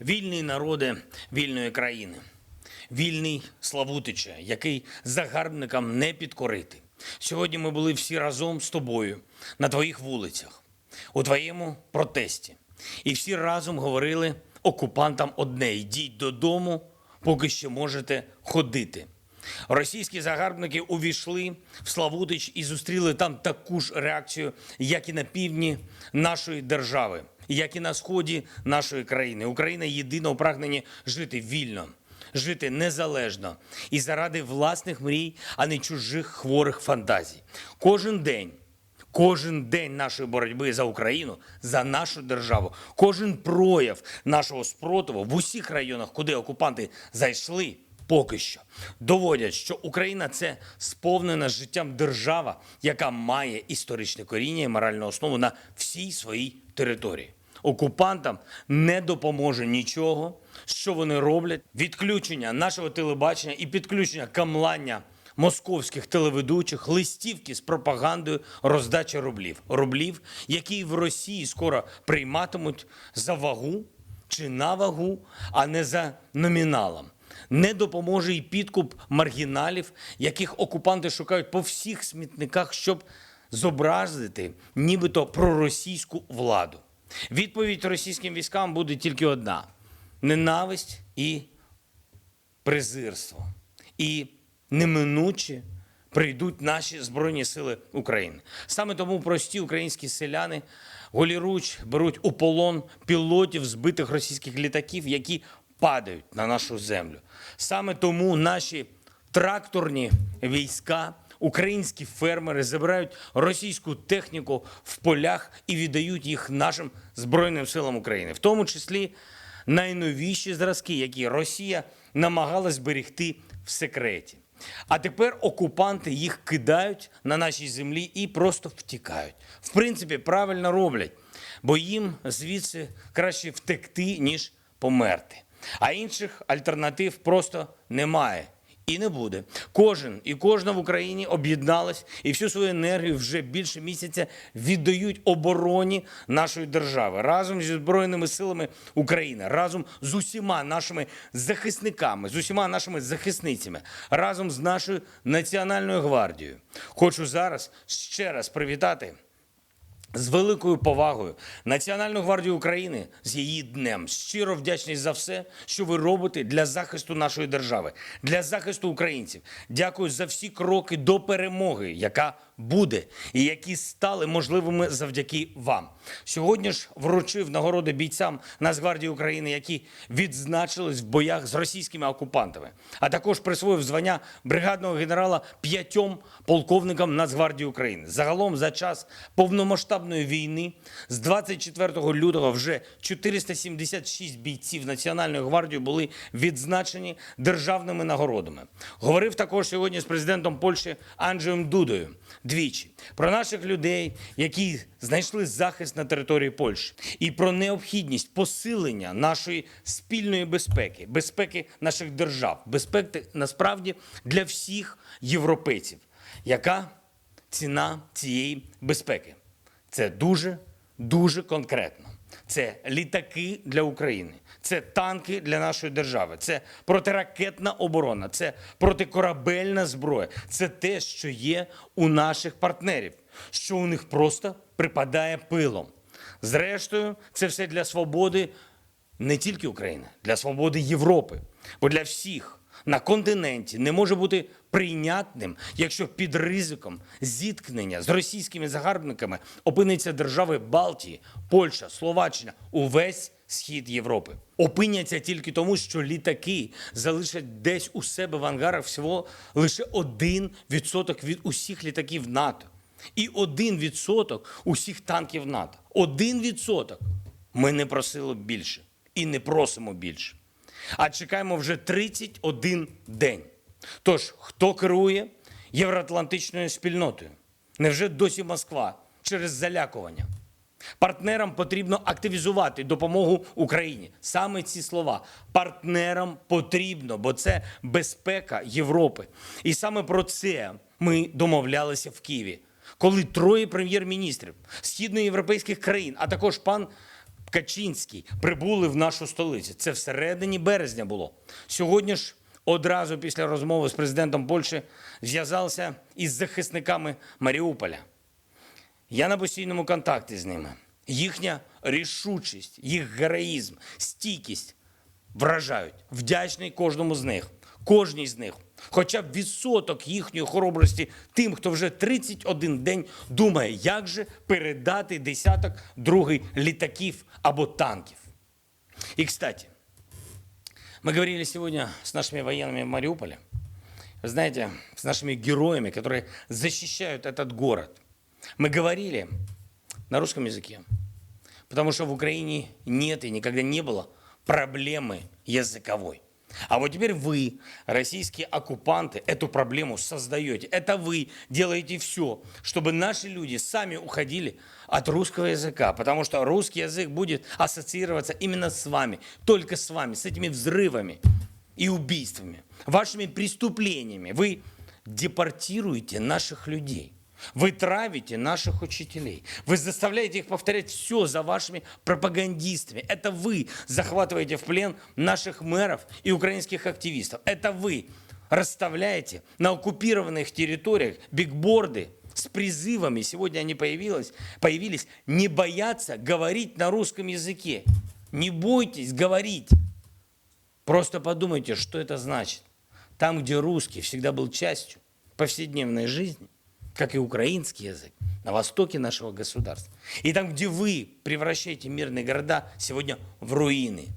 Вільний народе вільної країни, вільний Славутиче, який загарбникам не підкорити. Сьогодні ми були всі разом з тобою на твоїх вулицях, у твоєму протесті. І всі разом говорили окупантам одне: йдіть додому, поки ще можете ходити. Російські загарбники увійшли в Славутич і зустріли там таку ж реакцію, як і на півдні нашої держави, як і на сході нашої країни. Україна єдина у прагненні жити вільно, жити незалежно і заради власних мрій, а не чужих хворих фантазій. Кожен день. Кожен день нашої боротьби за Україну, за нашу державу, кожен прояв нашого спротиву в усіх районах, куди окупанти зайшли, поки що доводять, що Україна це сповнена життям держава, яка має історичне коріння і моральну основу на всій своїй території. Окупантам не допоможе нічого, що вони роблять. Відключення нашого телебачення і підключення камлання московських телеведучих, листівки з пропагандою роздача рублів. Рублів, які в Росії скоро прийматимуть за вагу чи на вагу, а не за номіналом. Не допоможе і підкуп маргіналів, яких окупанти шукають по всіх смітниках, щоб зобразити нібито проросійську владу. Відповідь російським військам буде тільки одна: ненависть і презирство. І неминуче прийдуть наші Збройні Сили України. Саме тому прості українські селяни голіруч беруть у полон пілотів збитих російських літаків, які падають на нашу землю. Саме тому наші тракторні війська, українські фермери забирають російську техніку в полях і віддають їх нашим Збройним силам України, в тому числі найновіші зразки, які Росія намагалась зберегти в секреті. А тепер окупанти їх кидають на нашій землі і просто втікають. В принципі, правильно роблять, бо їм звідси краще втекти, ніж померти. А інших альтернатив просто немає. І не буде. Кожен і кожна в Україні об'єдналась і всю свою енергію вже більше місяця віддають обороні нашої держави разом зі збройними силами України, разом з усіма нашими захисниками, з усіма нашими захисницями, разом з нашою національною гвардією. Хочу зараз ще раз привітати з великою повагою Національну гвардію України з її днем. Щиро вдячний за все, що ви робите для захисту нашої держави, для захисту українців. Дякую за всі кроки до перемоги, яка буде, і які стали можливими завдяки вам. Сьогодні ж вручив нагороди бійцям Нацгвардії України, які відзначились в боях з російськими окупантами, а також присвоїв звання бригадного генерала п'ятьом полковникам Нацгвардії України. Загалом за час повномасштабної війни з 24 лютого вже 476 бійців Національної гвардії були відзначені державними нагородами. Говорив також сьогодні з президентом Польщі Анджеєм Дудою двічі про наших людей, які знайшли захист на території Польщі, і про необхідність посилення нашої спільної безпеки, безпеки наших держав, безпеки насправді для всіх європейців. Яка ціна цієї безпеки? Це дуже дуже конкретно. Це літаки для України, це танки для нашої держави, це протиракетна оборона, це протикорабельна зброя. Це те, що є у наших партнерів, що у них просто припадає пилом. Зрештою, це все для свободи не тільки України, для свободи Європи. Бо для всіх на континенті не може бути прийнятним, якщо під ризиком зіткнення з російськими загарбниками опиниться держави Балтії, Польща, Словаччина, увесь схід Європи. Опиняться тільки тому, що літаки залишать десь у себе в ангарах всього лише 1% від усіх літаків НАТО. І 1% усіх танків НАТО. 1%. Ми не просили більше і не просимо більше. А чекаємо вже 31 день. Тож, хто керує євроатлантичною спільнотою? Невже досі Москва через залякування? Партнерам потрібно активізувати допомогу Україні. Саме ці слова партнерам потрібно, бо це безпека Європи. І саме про це ми домовлялися в Києві, коли троє прем'єр-міністрів східноєвропейських країн, а також пан Качинський прибули в нашу столицю. Це всередині березня було. Сьогодні ж одразу після розмови з президентом Польщі зв'язався із захисниками Маріуполя. Я на постійному контакті з ними. Їхня рішучість, їх героїзм, стійкість вражають. Вдячний кожному з них, кожній з них. Хоча б відсоток їхньої хоробрості тим, хто вже 31 день думає, як же передати десяток другий літаків або танків. И, кстати, мы говорили сегодня с нашими военными в Мариуполе, знаете, с нашими героями, которые защищают этот город. Мы говорили на русском языке, потому что в Украине нет и никогда не было проблемы языковой. А вот теперь вы, российские оккупанты, эту проблему создаете. Это вы делаете все, чтобы наши люди сами уходили от русского языка, потому что русский язык будет ассоциироваться именно с вами, только с вами, с этими взрывами и убийствами, вашими преступлениями. Вы депортируете наших людей. Вы травите наших учителей. Вы заставляете их повторять все за вашими пропагандистами. Это вы захватываете в плен наших мэров и украинских активистов. Это вы расставляете на оккупированных территориях бигборды с призывами, сегодня они появились, появились, не бояться говорить на русском языке. Не бойтесь говорить. Просто подумайте, что это значит. Там, где русский всегда был частью повседневной жизни, как и украинский язык, на востоке нашего государства. И там, где вы превращаете мирные города сегодня в руины.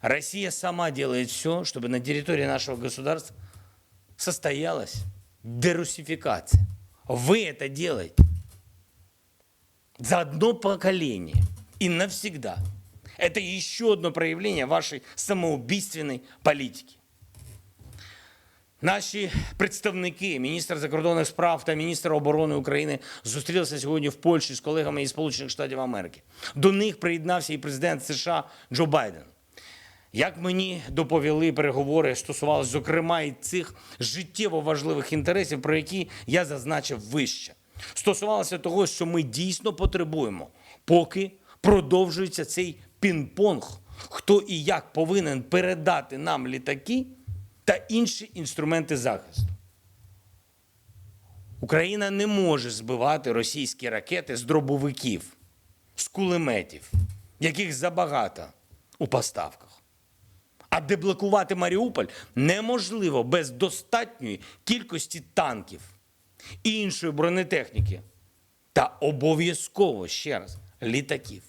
Россия сама делает все, чтобы на территории нашего государства состоялась дерусификация. Вы это делаете за одно поколение и навсегда. Это еще одно проявление вашей самоубийственной политики. Наші представники, міністр закордонних справ та міністр оборони України зустрілися сьогодні в Польщі з колегами із Сполучених Штатів Америки. До них приєднався і президент США Джо Байден. Як мені доповіли, переговори стосувалися, зокрема, і цих життєво важливих інтересів, про які я зазначив вище. Стосувалося того, що ми дійсно потребуємо, поки продовжується цей пінг-понг, хто і як повинен передати нам літаки та інші інструменти захисту. Україна не може збивати російські ракети з дробовиків, з кулеметів, яких забагато у поставках. А деблокувати Маріуполь неможливо без достатньої кількості танків і іншої бронетехніки та обов'язково ще раз літаків.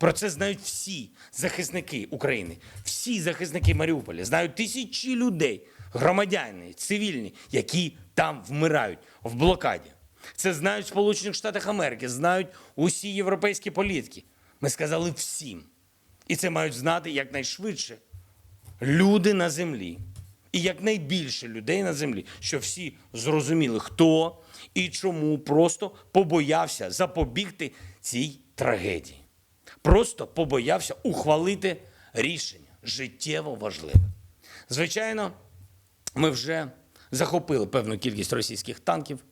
Про це знають всі захисники України, всі захисники Маріуполя, знають тисячі людей, громадяни, цивільні, які там вмирають в блокаді. Це знають в Сполучених Штатах Америки, знають усі європейські політики. Ми сказали всім. І це мають знати якнайшвидше люди на землі. І якнайбільше людей на землі, що всі зрозуміли, хто і чому просто побоявся запобігти цій трагедії просто побоявся ухвалити рішення життєво важливе. Звичайно, ми вже захопили певну кількість російських танків,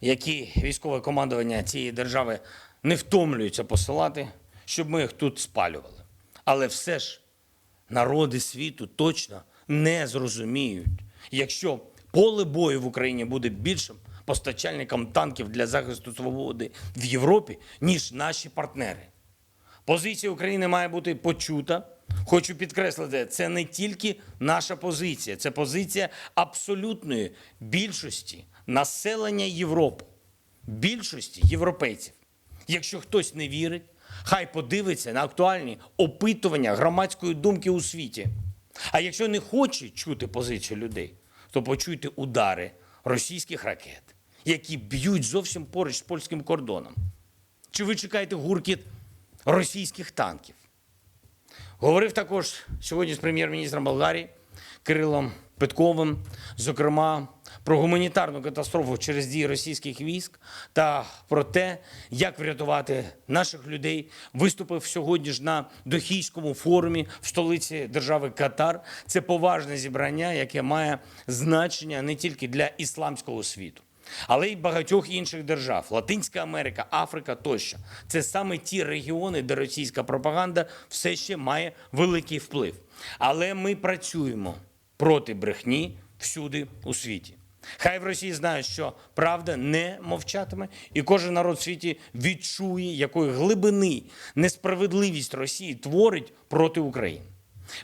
які військове командування цієї держави не втомлюється посилати, щоб ми їх тут спалювали. Але все ж народи світу точно не зрозуміють, якщо поле бою в Україні буде більшим постачальником танків для захисту свободи в Європі, ніж наші партнери. Позиція України має бути почута. Хочу підкреслити, це не тільки наша позиція, це позиція абсолютної більшості населення Європи, більшості європейців. Якщо хтось не вірить, хай подивиться на актуальні опитування громадської думки у світі. А якщо не хоче чути позицію людей, то почуйте удари російських ракет, які б'ють зовсім поруч з польським кордоном. Чи ви чекаєте гуркіт російських танків? Говорив також сьогодні з прем'єр-міністром Болгарії Кирилом Петковим, зокрема про гуманітарну катастрофу через дії російських військ та про те, як врятувати наших людей. Виступив сьогодні ж на Дохійському форумі в столиці держави Катар. Це поважне зібрання, яке має значення не тільки для ісламського світу, але й багатьох інших держав Латинська Америка, Африка тощо. Це саме ті регіони, де російська пропаганда все ще має великий вплив. Але ми працюємо проти брехні всюди у світі. Хай в Росії знають, що правда не мовчатиме, і кожен народ в світі відчує, якої глибини несправедливість Росії творить проти України,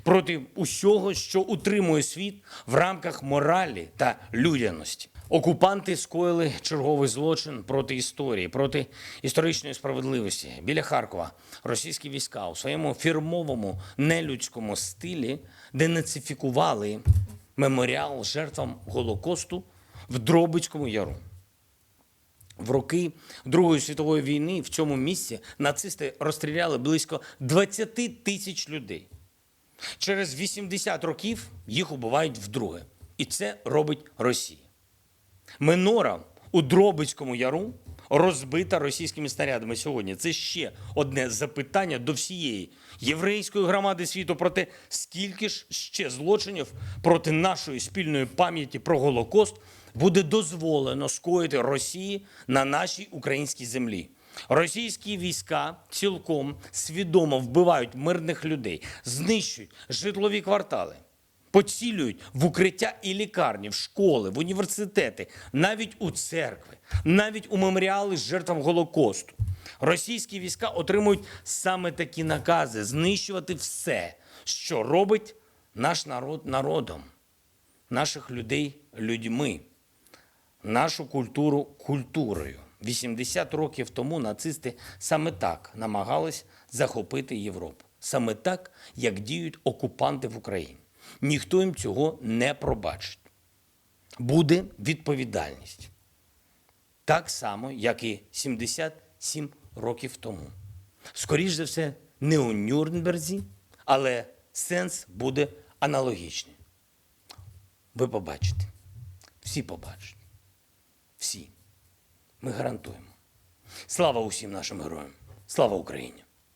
проти усього, що утримує світ в рамках моралі та людяності. Окупанти скоїли черговий злочин проти історії, проти історичної справедливості. Біля Харкова російські війська у своєму фірмовому нелюдському стилі денацифікували меморіал жертвам Голокосту в Дробицькому яру. В роки Другої світової війни в цьому місці нацисти розстріляли близько 20 тисяч людей. Через 80 років їх убивають вдруге. І це робить Росія. Минора у Дробицькому яру розбита російськими снарядами сьогодні. Це ще одне запитання до всієї єврейської громади світу про те, скільки ж ще злочинів проти нашої спільної пам'яті про Голокост буде дозволено скоїти Росії на нашій українській землі. Російські війська цілком свідомо вбивають мирних людей, знищують житлові квартали поцілюють в укриття і лікарні, в школи, в університети, навіть у церкви, навіть у меморіали з жертвам Голокосту. Російські війська отримують саме такі накази знищувати все, що робить наш народ народом, наших людей людьми, нашу культуру культурою. 80 років тому нацисти саме так намагались захопити Європу. Саме так, як діють окупанти в Україні. Ніхто їм цього не пробачить. Буде відповідальність. Так само, як і 77 років тому. Скоріше за все, не у Нюрнберзі, але сенс буде аналогічний. Ви побачите. Всі побачать. Всі. Ми гарантуємо. Слава усім нашим героям. Слава Україні!